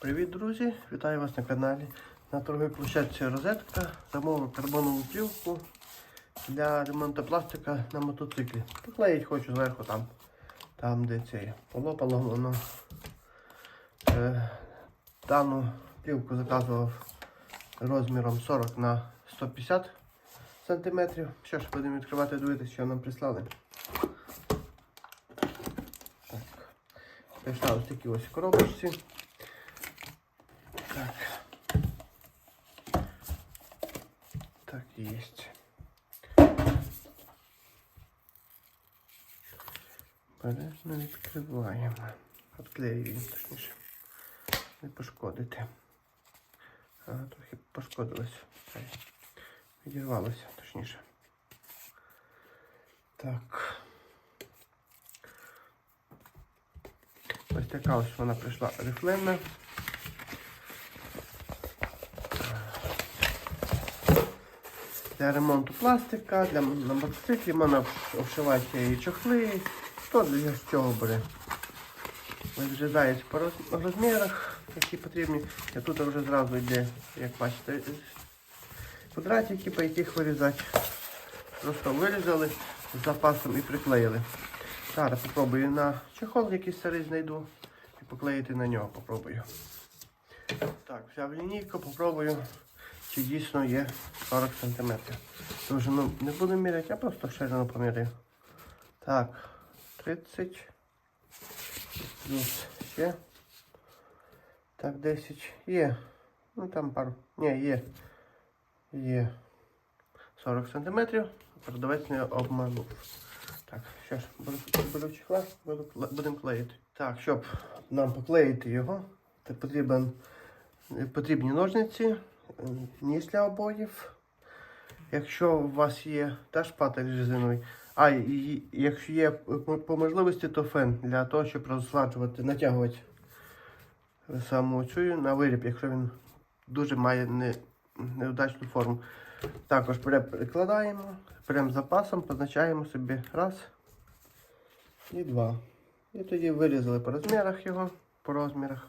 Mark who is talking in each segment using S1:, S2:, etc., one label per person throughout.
S1: Привіт, друзі! Вітаю вас на каналі. На торговій площадці розетка замовив карбонову плівку для ремонту пластика на мотоциклі. Поклеїть хочу зверху там, там де це полопало воно. Е, дану плівку заказував розміром 40 на 150 см. Що ж, будемо відкривати дивитися, що нам прислали. Так. Прийшла ось такі ось коробочці. Так. Так, есть. Бережно відкриваємо. Відклеюємо, точніше. Не пошкодити. А, трохи пошкодилось. Відірвалося, точніше. Так. Ось така ось вона прийшла рифлена. Для ремонту пластика, для на мотоциклі можна обшивати і чохли. Хто для чого бере? Відрізається по розмірах, які потрібні. І тут вже зразу йде, як бачите, квадратики, по яких вирізати. Просто вирізали з запасом і приклеїли. Зараз попробую на чехол якийсь старий знайду і поклеїти на нього попробую. Так, взяв лінійку, попробую, чи дійсно є 40 см. Дуже ну, не буду міряти, а просто ширину поміряю. Так, 30. Плюс ще. Так, 10. Є. Ну там пару. Ні, є. Є 40 см. Продавець не обманув. Так, що ж, буду, чехла, будемо клеїти. Так, щоб нам поклеїти його, потрібен, потрібні ножниці, ніж для обоїв. Якщо у вас є та шпатель резиновий, а і, якщо є по- по можливості, то фен для того, щоб розсаджувати, натягувати саму цю на виріб, якщо він дуже має не, неудачну форму. Також перекладаємо, прям запасом, позначаємо собі раз і два. І тоді вирізали по розмірах його, по розмірах.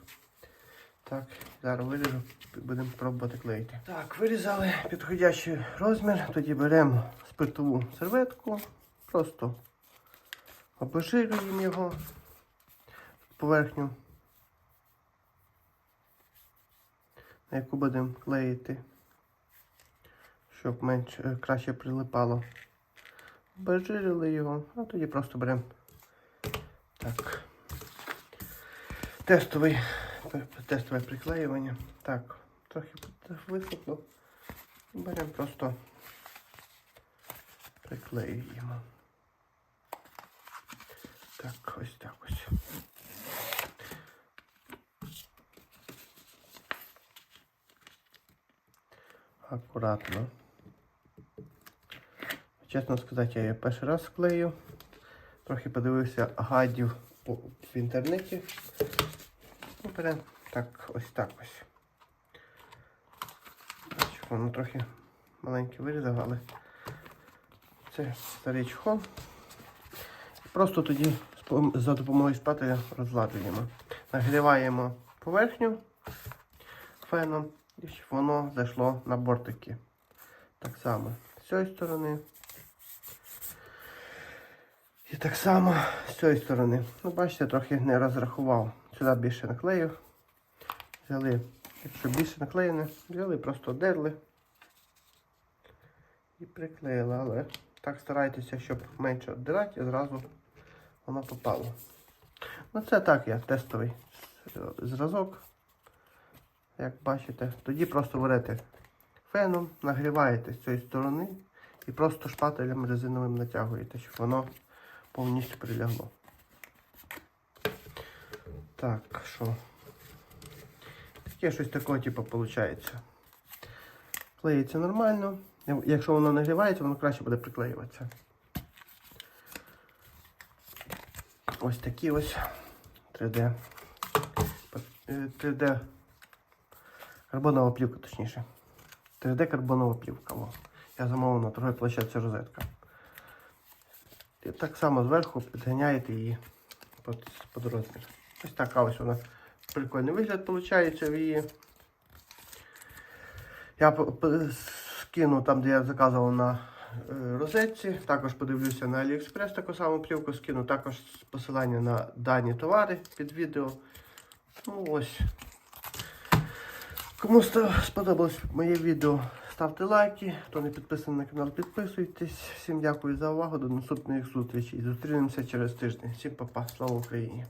S1: Так, зараз виріжу, будемо пробувати клеїти. Так, вирізали підходящий розмір. Тоді беремо спиртову серветку, просто обезжирюємо його поверхню, на яку будемо клеїти, щоб менше е, краще прилипало. Обезжирили його, а тоді просто беремо так. Тестовий тестове приклеювання. Так, трохи висохло. Беремо просто приклеюємо. Так, ось так ось. Акуратно. Чесно сказати, я її перший раз склею. Трохи подивився гадів в інтернеті. Ну, так, ось так ось. Воно трохи маленьке вирізав, але це старий чехол. Просто тоді за допомогою шпателя розладуємо. Нагріваємо поверхню феном і щоб воно зайшло на бортики. Так само з цієї сторони. І так само з цієї сторони. Ну, бачите, трохи не розрахував. Сюди більше наклею. Взяли, якщо більше наклеєне, взяли, просто дерли і приклеїли. Але так старайтеся, щоб менше віддирати і зразу воно попало. Ну це так я тестовий зразок. Як бачите, тоді просто берете феном, нагріваєте з цієї сторони і просто шпателем резиновим натягуєте, щоб воно повністю прилягло. Так, що? Таке щось такого типу виходить. Клеїться нормально. Якщо воно нагрівається, воно краще буде приклеюватися. Ось такі ось 3D. Е, 3D карбонова плівка, точніше. 3D карбонова плівка. Во. Я замовив на торговій площадці розетка. І так само зверху підганяєте її під, під розмір. Ось така ось вона прикольний вигляд виходить в її. Я скину там, де я заказував на е, розетці. Також подивлюся на AliExpress таку саму плівку скину. Також посилання на дані товари під відео. Ну ось. Кому сподобалось моє відео, ставте лайки. Хто не підписаний на канал, підписуйтесь. Всім дякую за увагу. До наступних зустрічей. Зустрінемося через тиждень. Всім па-па. Слава Україні!